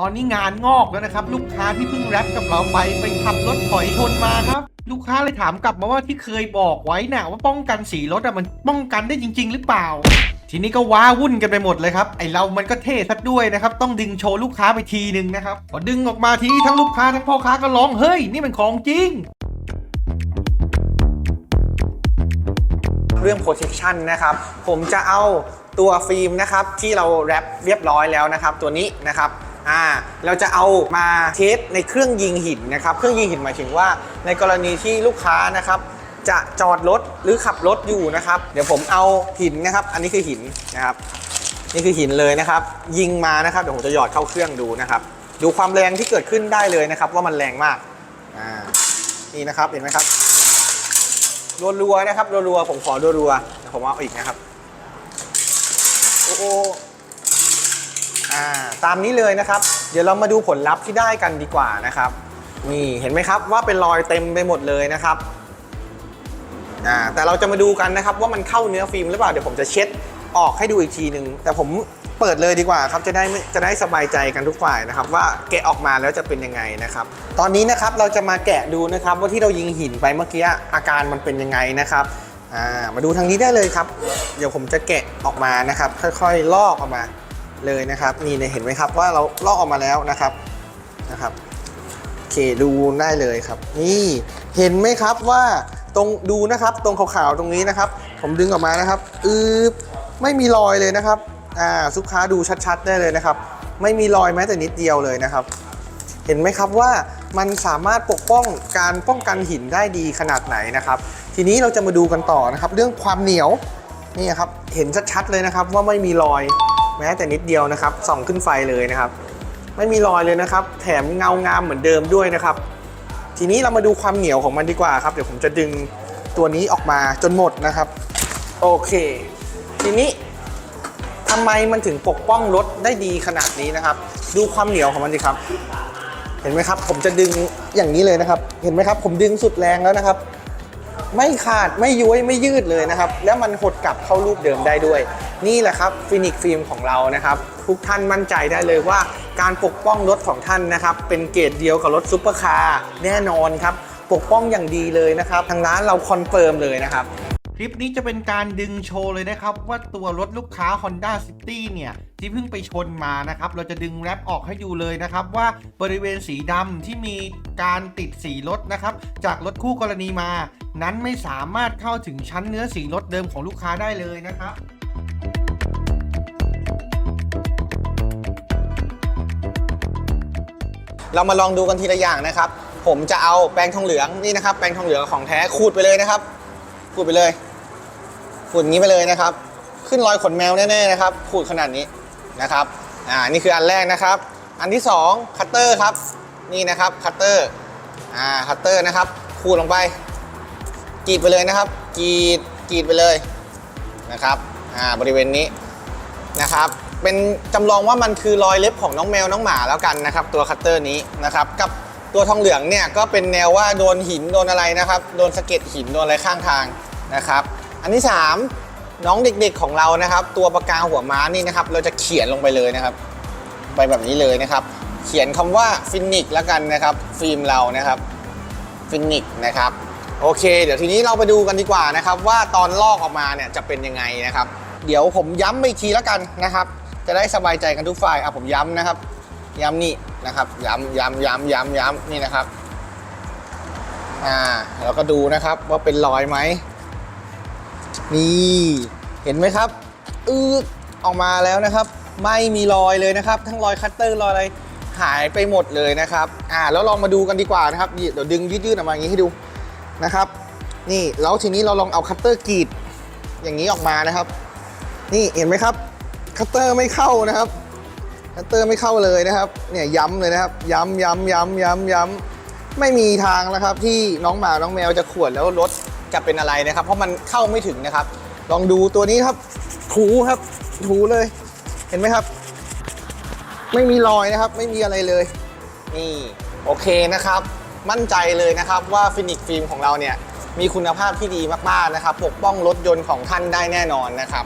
ตอนนี้งานงอกแล้วนะครับ ลูกค้าที่เพิ่งแรปกับเราไปไปขับรถถอยชนมาครับ ลูกค้าเลยถามกลับมาว่าที่เคยบอกไว้น่ะว่าป้องกันสีรถอะมันป้องกันได้จริง ๆ หรือเปล่า ทีนี้ก็ว้าวุ่นกันไปหมดเลยครับไอเรามันก็เท่ซะด้วยนะครับ ต้องดึงโชว์ลูกค้าไปทีนึงนะครับพอดึงออกมาทีทั้งลูกค้าทั้งพ่อค้าก็ร้องเฮ้ยนี่มันของจริงเรื่อง protection นะครับ ผมจะเอาตัวฟิล์มนะครับที่เราแรปเรียบร้อยแล้วนะครับ ตัวนี้นะครับ อ่าเราจะเอามาเทสในเครื่องยิงหินนะครับเครื่องยิงหินหมายถึงว่า ในกรณีที่ลูกค้านะครับจะจอดรถหรือขับรถอยู่นะครับ เดี๋ยวผมเอาหินนะครับ อันนี้คือหินนะครับนี่คือหินเลยนะครับ ยิงมานะครับเดี๋ยวผมจะหยอดเข้าเครื่องดูนะครับ ดูความแรงที่เกิดขึ้นได้เลยนะครับ ว่ามันแรงมากอ่านี่นะครับเห็นไหมครับรัวๆนะครับรัวๆผมขอรัวๆเดี๋ยวผมเอาอีกนะครับ โอ้ อ่าตามนี้เลยนะครับ เดี๋ยวเรามาดูผลลัพธ์ที่ได้กันดีกว่านะครับ นี่เห็นไหมครับว่าเป็นรอยเต็มไปหมดเลยนะครับอ่าแต่เราจะมาดูกันนะครับว่ามันเข้าเนื้อฟิล์มหรือเปล่าเดี๋ยวผมจะเช็ดออกให้ดูอีกทีหนึ่งแต่ผมเปิดเลยดีกว่าครับจะได้จะได้สบายใจกันทุกฝ่ายนะครับ ว่าแกะออกมาแล้วจะเป็นยังไงนะครับ ตอนนี้นะครับเราจะมาแกะดูนะครับว่าที่เรายิงหินไปเมื่อกี้อาการมันเป็นยังไงนะครับมาดูทางนี้ได้เลยครับ เดี๋ยวผมจะแกะออกมานะครับ ค่อยๆลอกออกมา เลยนะครับนี่เห็นไหมครับว่าเราลอกออกมาแล้วนะครับนะครับโอเคดูได้เลยครับ นี่เห็นไหมครับว่าตรงดูนะครับตรงขาวๆตรงนี้นะครับ ผมดึงออกมานะครับอืบไม่มีรอยเลยนะครับอ่าลูกค้าดูชัดๆได้เลยนะครับ ไม่มีรอยแม้แต่นิดเดียวเลยนะครับ เห็นไหมครับว่ามันสามารถปกป้องการป้องกันหินได้ดีขนาดไหนนะครับ ทีนี้เราจะมาดูกันต่อนะครับ เรื่องความเหนียวนี่ครับเห็นชัดๆเลยนะครับว่าไม่มีรอย แม้แต่นิดเดียวนะครับส่องขึ้นไฟเลยนะครับ ไม่มีรอยเลยนะครับ แถมเงางามเหมือนเดิมด้วยนะครับ ทีนี้เรามาดูความเหนียวของมันดีกว่าครับ เดี๋ยวผมจะดึงตัวนี้ออกมาจนหมดนะครับ โอเค ทีนี้ทำไมมันถึงปกป้องรถได้ดีขนาดนี้นะครับ ดูความเหนียวของมันดีครับ เห็นไหมครับ ผมจะดึงอย่างนี้เลยนะครับ เห็นไหมครับ ผมดึงสุดแรงแล้วนะครับ ไม่ขาดไม่ย้วยไม่ยืดเลยนะครับ แล้วมันหดกลับเข้ารูปเดิมได้ด้วย นี่แหละครับฟินิกฟิล์มของเรานะครับ ทุกท่านมั่นใจได้เลยว่า การปกป้องรถของท่านนะครับ เป็นเกรดเดียวกับรถซุปเปอร์คาร์แน่นอนครับ ปกป้องอย่างดีเลยนะครับ ทางร้านเราคอนเฟิร์มเลยนะครับคลิปนี้จะเป็นการดึงโชว์เลยนะครับ ว่าตัวรถลูกค้า Honda City เนี่ย ที่เพิ่งไปชนมานะครับ เราจะดึงแรปออกให้ดูเลยนะครับ ว่าบริเวณสีดำที่มีการติดสีรถนะครับ จากรถคู่กรณีมา นั้นไม่สามารถเข้าถึงชั้นเนื้อสีรถเดิมของลูกค้าได้เลยนะครับ เรามาลองดูกันทีละอย่างนะครับ ผมจะเอาแปรงทองเหลืองนี่นะครับ แปรงทองเหลืองของแท้ขูดไปเลยนะครับขูดไปเลยขูดงี้ไปเลยนะครับ ขึ้นรอยขนแมวแน่ๆนะครับขูดขนาดนี้นะครับอ่านี่คืออันแรกนะครับ อันที่สองคัตเตอร์ครับนี่นะครับคัตเตอร์อ่าคัตเตอร์นะครับขูดลงไปกรีดไปเลยนะครับกรีดกรีดไปเลยนะครับอ่าบริเวณนี้นะครับ เป็นจำลองว่ามันคือรอยเล็บของน้องแมวน้องหมาแล้วกันนะครับ ตัวคัตเตอร์นี้นะครับกับตัวทองเหลืองเนี่ยก็เป็นแนวว่าโดนหินโดนอะไรนะครับ โดนสะเก็ดหินโดนอะไรข้างทางนะครับ อันที่ 3 น้องเด็กๆของเรานะครับ ตัวปากกาหัวม้านี่นะครับ เราจะเขียนลงไปเลยนะครับ ไปแบบนี้เลยนะครับ เขียนคำว่าฟินิกแล้วกันนะครับ ฟิล์มเรานะครับฟินิกนะครับโอเค เดี๋ยวทีนี้เราไปดูกันดีกว่านะครับ ว่าตอนลอกออกมาเนี่ยจะเป็นยังไงนะครับ เดี๋ยวผมย้ำอีกทีแล้วกันนะครับ จะได้สบายใจกันทุกฝ่ายอะผมย้ำนะครับ ย้ำนี่นะครับ ย้ำย้ำย้ำย้ำย้ำนี่นะครับอ่าแล้วก็ดูนะครับว่าเป็นรอยไหมนี่เห็นไหมครับอือออกมาแล้วนะครับ ไม่มีรอยเลยนะครับ ทั้งรอยคัตเตอร์รอยอะไรหายไปหมดเลยนะครับอ่าแล้วลองมาดูกันดีกว่านะครับเดี๋ยวดึงยืดๆออกมาอย่างนี้ให้ดูนะครับ นี่แล้วทีนี้เราลองเอาคัตเตอร์กรีดอย่างนี้ออกมานะครับ นี่เห็นไหมครับ คัตเตอร์ไม่เข้านะครับคัตเตอร์ไม่เข้าเลยนะครับ เนี่ยย้ำเลยนะครับ ย้ำย้ำย้ำย้ำย้ำไม่มีทางนะครับ ที่น้องหมาน้องแมวจะขวนแล้วรถจะเป็นอะไรนะครับ เพราะมันเข้าไม่ถึงนะครับ ลองดูตัวนี้ครับถูครับถูเลย เห็นไหมครับ ไม่มีรอยนะครับ ไม่มีอะไรเลย นี่โอเคนะครับ มั่นใจเลยนะครับว่าฟินิกฟิล์มของเราเนี่ยมีคุณภาพที่ดีมากๆนะครับ ปกป้องรถยนต์ของท่านได้แน่นอนนะครับ